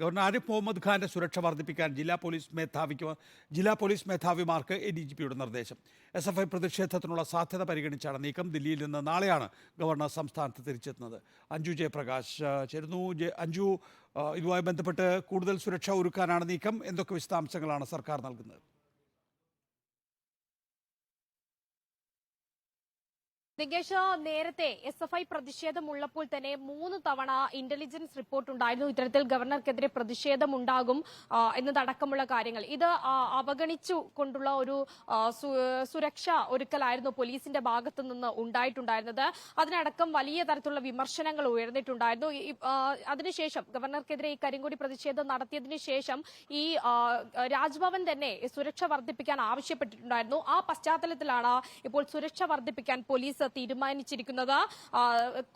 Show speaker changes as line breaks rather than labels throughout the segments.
Governor Arif Muhammad ഖാന്റെ സുരക്ഷ വർദ്ധിപ്പിക്കാൻ ജില്ലാ പോലീസ് മേധാവിക്ക് ജില്ലാ പോലീസ് മേധാവിമാർക്ക് എ ഡി ജി പിയുടെ നിർദ്ദേശം. എസ് എഫ് ഐ പ്രതിഷേധത്തിനുള്ള സാധ്യത പരിഗണിച്ചാണ് നീക്കം. ദില്ലിയിൽ നിന്ന് നാളെയാണ് ഗവർണർ സംസ്ഥാനത്ത് തിരിച്ചെത്തുന്നത്. അഞ്ജു ജയപ്രകാശ് ചേരുന്നു. അഞ്ജു ഇതുമായി ബന്ധപ്പെട്ട് കൂടുതൽ സുരക്ഷ ഒരുക്കാനാണ് നീക്കം. എന്തൊക്കെ വിശദാംശങ്ങളാണ് സർക്കാർ നൽകുന്നത്?
നികേഷ് നേരത്തെ എസ് എഫ് ഐ പ്രതിഷേധമുള്ളപ്പോൾ തന്നെ മൂന്ന് തവണ ഇന്റലിജൻസ് റിപ്പോർട്ട് ഉണ്ടായിരുന്നു. ഇത്തരത്തിൽ ഗവർണർക്കെതിരെ പ്രതിഷേധമുണ്ടാകും എന്നതടക്കമുള്ള കാര്യങ്ങൾ. ഇത് അവഗണിച്ചു കൊണ്ടുള്ള ഒരു സുരക്ഷ ഒരുക്കലായിരുന്നു പോലീസിന്റെ ഭാഗത്തു നിന്ന് ഉണ്ടായിട്ടുണ്ടായിരുന്നത്. അതിനടക്കം വലിയ തരത്തിലുള്ള വിമർശനങ്ങൾ ഉയർന്നിട്ടുണ്ടായിരുന്നു. അതിനുശേഷം ഗവർണർക്കെതിരെ ഈ കരിങ്കൊടി പ്രതിഷേധം നടത്തിയതിനു ശേഷം ഈ രാജ്ഭവൻ തന്നെ സുരക്ഷ വർദ്ധിപ്പിക്കാൻ ആവശ്യപ്പെട്ടിട്ടുണ്ടായിരുന്നു. ആ പശ്ചാത്തലത്തിലാണ് ഇപ്പോൾ സുരക്ഷ വർദ്ധിപ്പിക്കാൻ പോലീസ് തീരുമാനിച്ചിരിക്കുന്നത്.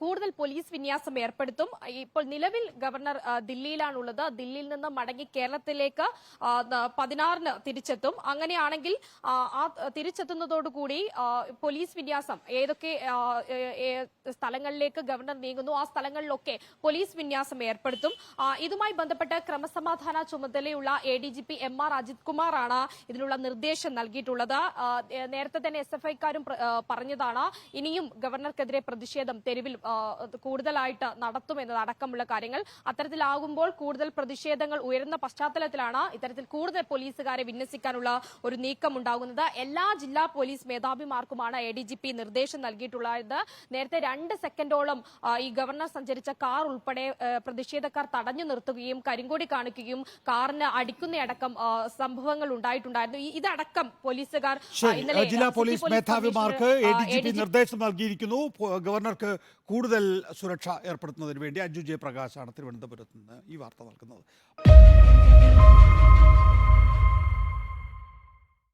കൂടുതൽ പോലീസ് വിന്യാസം ഏർപ്പെടുത്തും. ഇപ്പോൾ നിലവിൽ ഗവർണർ ദില്ലിയിലാണുള്ളത്. ദില്ലിയിൽ നിന്ന് മടങ്ങി കേരളത്തിലേക്ക് പതിനാറിന് തിരിച്ചെത്തും. അങ്ങനെയാണെങ്കിൽ ആ, തിരിച്ചെത്തുന്നതോടുകൂടി പോലീസ് വിന്യാസം ഏതൊക്കെ സ്ഥലങ്ങളിലേക്ക് ഗവർണർ നീങ്ങുന്നു ആ സ്ഥലങ്ങളിലൊക്കെ പോലീസ് വിന്യാസം ഏർപ്പെടുത്തും. ഇതുമായി ബന്ധപ്പെട്ട് ക്രമസമാധാന ചുമതലയുള്ള A D G P M R Ajith കുമാറാണ് ഇതിനുള്ള നിർദ്ദേശം നൽകിയിട്ടുള്ളത്. നേരത്തെ തന്നെ എസ് എഫ് ഐക്കാരും പറഞ്ഞതാണ്. ഇനിയും ഗവർണർക്കെതിരെ പ്രതിഷേധം തെരുവിൽ കൂടുതലായിട്ട് നടത്തുമെന്നത് അടക്കമുള്ള കാര്യങ്ങൾ അത്തരത്തിലാകുമ്പോൾ കൂടുതൽ പ്രതിഷേധങ്ങൾ ഉയരുന്ന പശ്ചാത്തലത്തിലാണ് ഇത്തരത്തിൽ കൂടുതൽ പോലീസുകാരെ വിന്യസിക്കാനുള്ള ഒരു നീക്കം ഉണ്ടാകുന്നത് എല്ലാ ജില്ലാ പോലീസ് മേധാവിമാർക്കുമാണ് എ ഡി ജി പി നിർദ്ദേശം നൽകിയിട്ടുള്ളത്. നേരത്തെ രണ്ട് സെക്കൻഡോളം ഈ ഗവർണർ സഞ്ചരിച്ച കാർ ഉൾപ്പെടെ പ്രതിഷേധക്കാർ തടഞ്ഞു നിർത്തുകയും കരിങ്കോടി കാണിക്കുകയും കാറിന് അടിക്കുന്നയടക്കം അടക്കം സംഭവങ്ങൾ ഉണ്ടായിട്ടുണ്ടായിരുന്നു. ഇതടക്കം പോലീസുകാർ ഇന്നലെ
ജില്ലാ police മേധാവിമാർക്ക് A D G P
ADGP
നിർദ്ദേശം നൽകിയിരിക്കുന്നു ഗവർണർക്ക് കൂടുതൽ സുരക്ഷ ഏർപ്പെടുത്തുന്നതിന് വേണ്ടി അജു ജയപ്രകാശാണ് തിരുവനന്തപുരത്ത് നിന്ന് ഈ വാർത്ത നൽകുന്നത്.